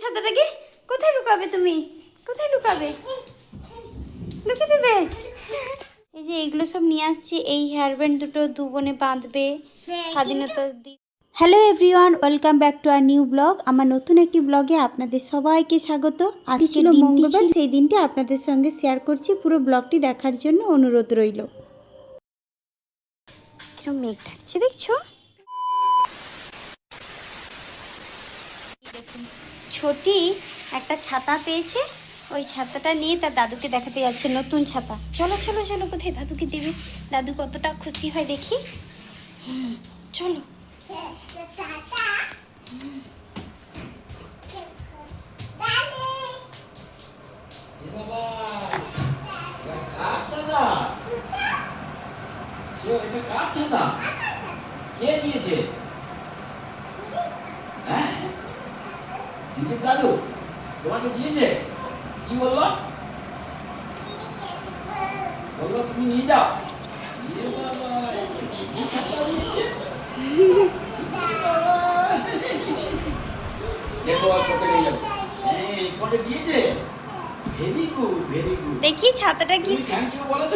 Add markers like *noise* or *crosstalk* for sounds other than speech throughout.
ছাতাটাকে কোথায় লুকাবে তুমি? কোথায় লুকাবে লুকিয়ে দেবে এই যে এইগুলো সব নিয়ে আসছি এই হেয়ার ব্যান্ড দুটো দু বোনে বাঁধবে স্বাধীনতা দিন hello everyone welcome back to our new blog আমার নতুন একটি ব্লগে আপনাদের সবাইকে স্বাগত। আজ ছিল মঙ্গলবার সেই দিনটি আপনাদের সঙ্গে শেয়ার করছি। পুরো ব্লগটি দেখার জন্য অনুরোধ রইল। কিরম মেঘ ডাকছে দেখছ দেখুন ছোটি একটা ছাতা পেয়েছে। ওই ছাতাটা নিয়ে তার দাদুকে দেখাতে যাচ্ছে নতুন ছাতা। চলো চলো চলো, কোথায় দাদুকে দেবে? দাদু কতটা খুশি হয় দেখি। চলো? কে দিয়েছে? দাদু তোমাকে দিয়েছে কি বলল? বলল তুমি নিয়ে যাও। দেখি ছাতাটা কি থ্যাংক ইউ বলেছ?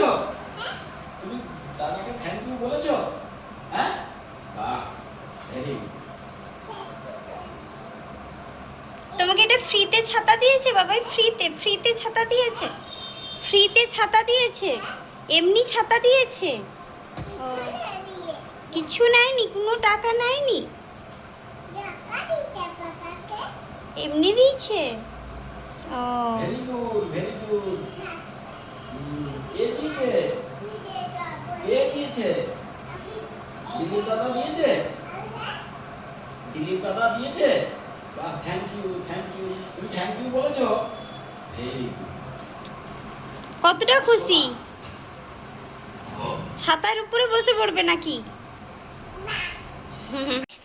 তুমি দাদাকে থ্যাংক ইউ বলেছ? হ্যাঁ? বাহ ফ্রিতে ছাতা দিয়েছে বাবাই, ফ্রিতে ফ্রিতে ছাতা দিয়েছে। ফ্রিতে ছাতা দিয়েছে, এমনি ছাতা দিয়েছে। কিছু নেয়নি, কোনো টাকা নেয়নি? এমনি দিয়েছে? ও। দাদা দিয়েছে? দিলীপ দাদা দিয়েছে? বাহ থ্যাংক ইউ থ্যাংক ইউ তুমি থ্যাংক ইউ বলেছ? ভেরি কতটা খুশি? ছাতার উপরে বসে পড়বে নাকি?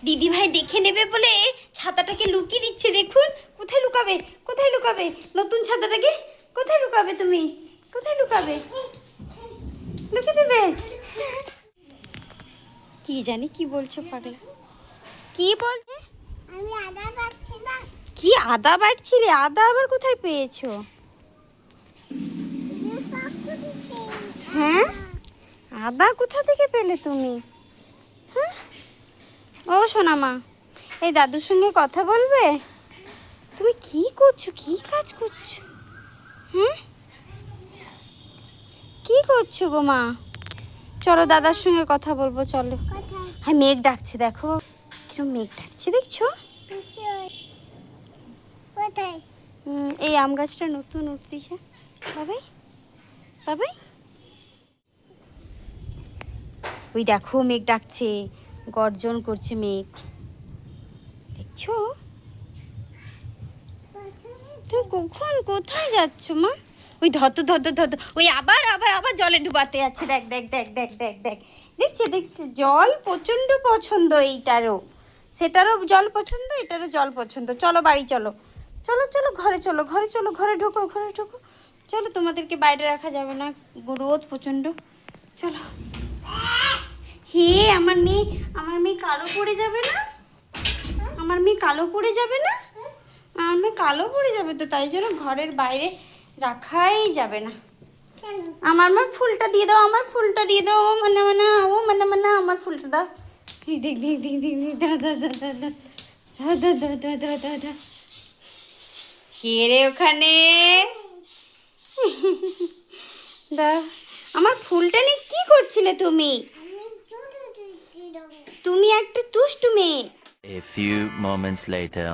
দিদি ভাই দেখে নেবে বলে ছাতাটাকে লুকিয়ে দিচ্ছে দেখুন। কোথায় লুকাবে? কোথায় লুকাবে? নতুন ছাতাটাকে? কোথায় লুকাবে তুমি? কোথায় লুকাবে? লুকিয়ে দেবে? কি জানি কি বলছো পাগলা? কি বলছে? কি আদা বাটছিলে আদা আবার কোথায় পেয়েছ? হ্যাঁ? আদা কোথা থেকে পেলে তুমি? হ্যাঁ? ও সোনামা এই দাদুর সঙ্গে কথা বলবে? তুমি কি করছ? কি কাজ করছ? হ্যাঁ কি করছ গো মা? চলো দাদার সঙ্গে কথা বলব চলো। হ্যাঁ মেঘ ডাকছে দেখো। কিরম মেঘ ডাকছে দেখছ? কোথায়? এই আম গাছটা নতুন উঠতেছে। বাবাই বাবাই। ওই দেখো মেঘ ডাকছে গর্জন করছে মেঘ। দেখছ? তুমি কখন কোথায় যাচ্ছ মা? ওই ধত ধত ধত ওই আবার আবার আবার জলে ডুবাতে যাচ্ছে। দেখ দেখ দেখ দেখ দেখ দেখ। দেখছে দেখছে জল প্রচণ্ড পছন্দ এইটারও। সেটারও জল পছন্দ, এটারও জল পছন্দ। চলো বাড়ি চলো। চলো চলো, ঘরে চলো ঘরে চলো, ঘরে ঢোকো ঘরে ঢোকো। চলো, তোমাদেরকে বাইরে রাখা যাবে না। রোদ প্রচণ্ড। চলো। হে, আমার মেয়ে আমার মেয়ে কালো পড়ে যাবে না? আমার মেয়ে কালো পড়ে যাবে না? আমার মেয়ে কালো পড়ে যাবে তো, তাই জন্য ঘরের বাইরে রাখাই যাবে না। আমার আমার ফুলটা দিয়ে দাও, আমার ফুলটা দিয়ে দাও। মানে মানে ও মানে মানে আমার ফুলটা দাও। দেখ দেখ দেখ দেখ দেখ দা দা দা দা দা দা দা দা দা দা দা কে রে ওখানে? *laughs* দা আমার ফুলটা নিয়ে কি করছিলে তুমি? তুমি একটা তুষ্ট মেয়ে। A few moments later.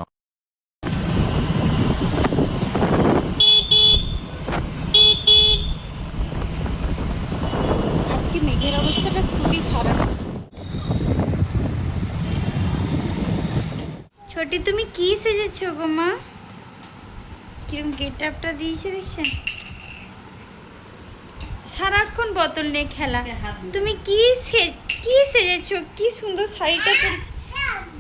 ছোটি, তুমি কি সেজেছো গো মা? কিরম গেট আপটা দিয়েছে দেখছেন? সারাক্ষণ বোতল নিয়ে খেলা। তুমি কি কি সেজেছো? কি সুন্দর শাড়িটা পরেছো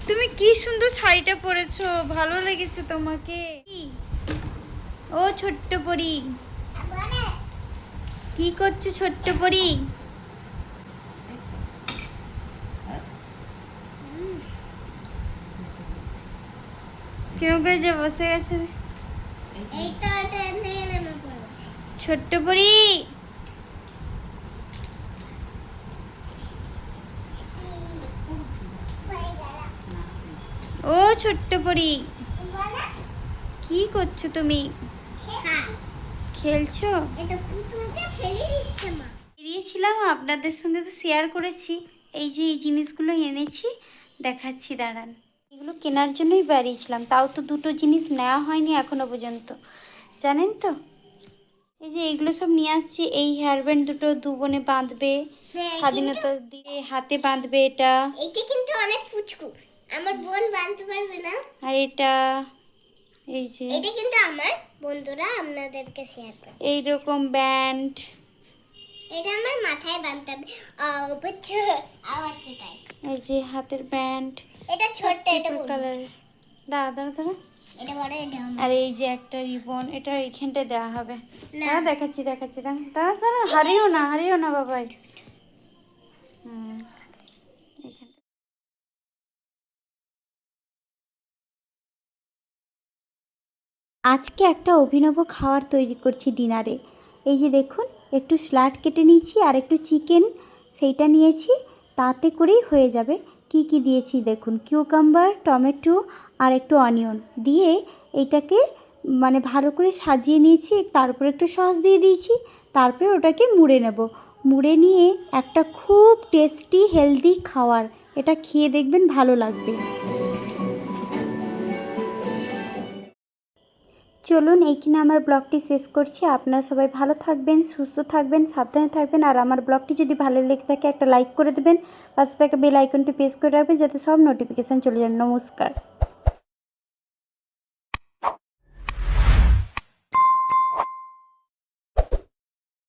তুমি কি সুন্দর শাড়িটা পরেছো? ভালো লেগেছে তোমাকে। ও ছোট্ট পরি। কি করছ ছোট্ট পরি? কেউ করে যে বসে গেছে ছোট্ট পরি ও ছোট্ট পরি কি করছ তুমি? খেলছো? বেরিয়েছিলাম, আপনাদের সঙ্গে তো শেয়ার করেছি। এই যে এই জিনিসগুলো এনেছি, দেখাচ্ছি, দাঁড়ান। এগুলো কেনার জন্যই বেরিয়েছিলাম। তাও তো দুটো জিনিস নেওয়া হয়নি এখনও পর্যন্ত। জানেন তো? এই যে এইগুলো সব নিয়ে আসছি এই হেয়ার ব্যান্ড দুটো দু বোনে বাঁধবে হ্যাঁ, স্বাধীনতা দিয়ে হাতে বাঁধবে এটা। এইটা কিন্তু অনেক পুচকু। আমার বোন বানতে পারবে না। আর এটা এই যে এটা কিন্তু আমার বন্ধুরা আপনাদেরকে শেয়ার করে এইরকম ব্যান্ড এটা আমার মাথায় বানতে হবে। এই যে হাতের ব্যান্ড এটা ছোট্ট এটা বড়। কালার দাঁড়া দাঁড়া দাঁড়া। এটা বড় এটা আর এই যে একটা রিবন এটা এইখানটায় দেওয়া হবে। না। দেখাচ্ছি দেখাচ্ছি দাঁড়া দাঁড়া দাঁড়া হারিও না হারিও না বাবাই হুম এইখানটা। আজকে একটা অভিনব খাবার তৈরি করছি ডিনারে। এই যে দেখুন একটু স্লাট কেটে নিয়েছি আর একটু চিকেন সেইটা নিয়েছি। তাতে করেই হয়ে যাবে। কি কি দিয়েছি দেখুন কিউকাম্বার টমেটো আর একটু অনিয়ন দিয়ে এটাকে মানে ভালো করে সাজিয়ে নিয়েছি, তারপর একটু সস দিয়ে দিয়েছি, তারপরে ওটাকে মুড়ে নেব। মুড়ে নিয়ে একটা খুব টেস্টি হেলদি খাওয়ার। এটা খেয়ে দেখবেন ভালো লাগবে। চলুন এইখানে আমার ব্লগটি শেষ করছি। আপনারা সবাই ভালো থাকবেন, সুস্থ থাকবেন, সাবধানে থাকবেন। আর আমার ব্লগটি যদি ভালো লেগে থাকে, একটা লাইক করে দেবেন। পাশে থাকা বেল আইকনটি প্রেস করে রাখবেন, যাতে সব নোটিফিকেশান চলে যান নমস্কার।